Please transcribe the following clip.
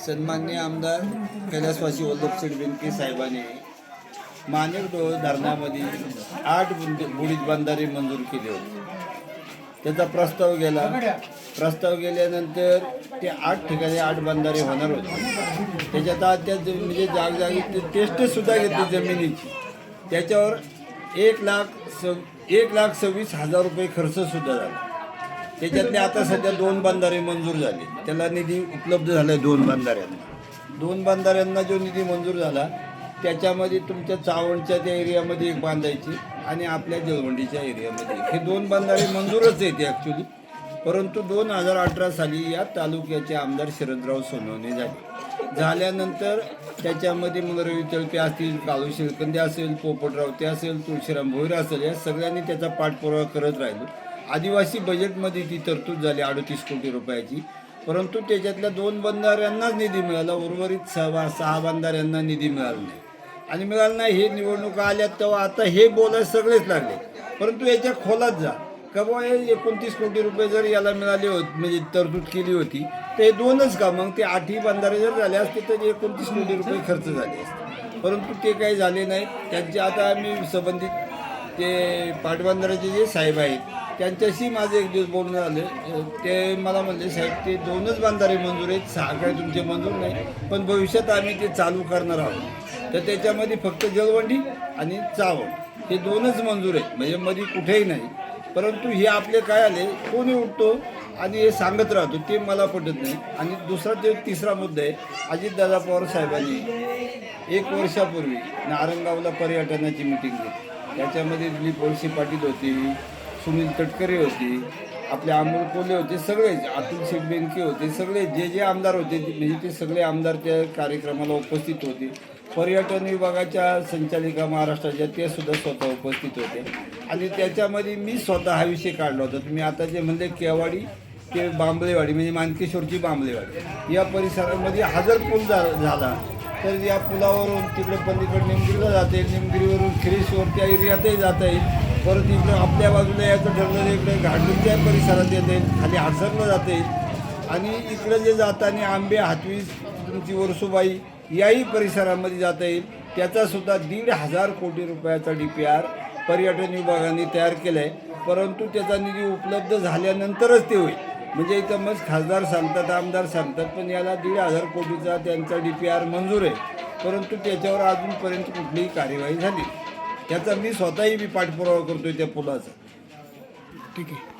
सन्मान्य आमदार कैलासवासी वल्लभशेठ बेनके साहेबांनी मानेकडोळ धरणामध्ये आठ बुंद- बुडीत बंधारे मंजूर केले होते. त्याचा प्रस्ताव गेला. प्रस्ताव गेल्यानंतर ते आठ ठिकाणी आठ बंधारे होणार होते. त्याच्यात आज त्या म्हणजे जागजागी ते टेस्ट सुद्धा घेतली जमिनीची. त्याच्यावर एक लाख स एक लाख सव्वीस हजार रुपये खर्च सुद्धा झाला. त्याच्यातले आता सध्या दोन बंधारे मंजूर झाले. त्याला निधी उपलब्ध झाला आहे दोन बंधाऱ्यांना. दोन बंधाऱ्यांना जो निधी मंजूर झाला त्याच्यामध्ये तुमच्या चावणच्या त्या एरियामध्ये एक बांधायची आणि आपल्या जळवंडीच्या एरियामध्ये हे दोन बंधारे मंजूरच आहेत ॲक्च्युली परंतु दोन हजार अठरा साली या तालुक्याचे आमदार शरदराव सोनवणे झाले. झाल्यानंतर त्याच्यामध्ये मग रवी तळपे असतील काळू शिळकंदे असेल पोपटरावते असेल तुळशीराम भोईर असेल या सगळ्यांनी त्याचा पाठपुरावा करत राहिलो. आदिवासी बजेटमध्ये ती तरतूद झाली अडतीस कोटी रुपयाची. परंतु त्याच्यातल्या दोन बंधाऱ्यांनाच निधी मिळाला. उर्वरित सहा सहा बंधाऱ्यांना निधी मिळाला नाही. आणि मिळालं नाही हे निवडणुका आल्या तेव्हा आता हे बोलायला सगळेच लागले. परंतु याच्या खोलात जा. का बुवा हे एकोणतीस कोटी रुपये जर याला मिळाले होत म्हणजे तरतूद केली होती तर हे दोनच का? मग ते आठही बंधारे जर झाले असते तर एकोणतीस कोटी रुपये खर्च झाले असते. परंतु ते काही झाले नाही. त्यांचे आता आम्ही संबंधित ते पाटबंधाराचे जे साहेब आहेत त्यांच्याशी माझं एक दिवस बोलणं झालं. ते मला म्हणले साहेब ते दोनच बांधारे मंजूर आहेत. सहा काय तुमचे मंजूर नाही. पण भविष्यात आम्ही ते चालू करणार आहोत. तर त्याच्यामध्ये फक्त जलवंडी आणि चावण हे दोनच मंजूर आहेत. म्हणजे मध्ये कुठेही नाही. परंतु हे आपले काय आले कोणी उठतो आणि हे सांगत राहतो ते मला पटत नाही. आणि दुसरा ते तिसरा मुद्दा आहे अजितदादा पवार साहेबांनी एक वर्षापूर्वी नारंगावला पर्यटनाची मिटिंग घेतली. त्याच्यामध्ये दिलीप वळसे पाटील होती सुनील तटकरे होते आपले अमोल कोल्हे होते सगळेच अतुल शेख होते सगळे जे जे आमदार होते ते- म्हणजे ते सगळे आमदार त्या कार्यक्रमाला उपस्थित होते. पर्यटन विभागाच्या संचालिका महाराष्ट्राच्या त्या सुद्धा स्वतः उपस्थित होते. आणि त्याच्यामध्ये मी स्वतः हा विषय काढला होता. तुम्ही आता जे म्हणले केवाडी ते बांबळेवाडी म्हणजे मानकेश्वरची बांबळेवाडी. या परिसरामध्ये हजर पूल झाला. तर या पुलावरून तिकडे पलीकडे निमगिरीला जाते. निमगिरीवरून खिरीसवर त्या एरियातही जाता. येईल परत इकडं आपल्या बाजूला याचं ठरलं तर इकडे घाटूच्या परिसरात येते. खाली हाडसरला जाते. आणि इकडं जे जाताना आंबे हातवीस तुमची वरसुबाई याही परिसरामध्ये जाता. येईल त्याचासुद्धा दीड हजार कोटी रुपयाचा डी पी आर पर्यटन विभागाने तयार केला आहे परंतु त्याचा निधी उपलब्ध झाल्यानंतरच ते होईल. म्हणजे इथं मग खासदार सांगतात आमदार सांगतात पण याला दीड हजार कोटीचा त्यांचा डी पी आर मंजूर आहे. परंतु त्याच्यावर अजूनपर्यंत कुठलीही कार्यवाही झाली. त्याचा मी स्वतःही मी पाठपुरावा करतोय त्या पुलाचा. ठीक आहे.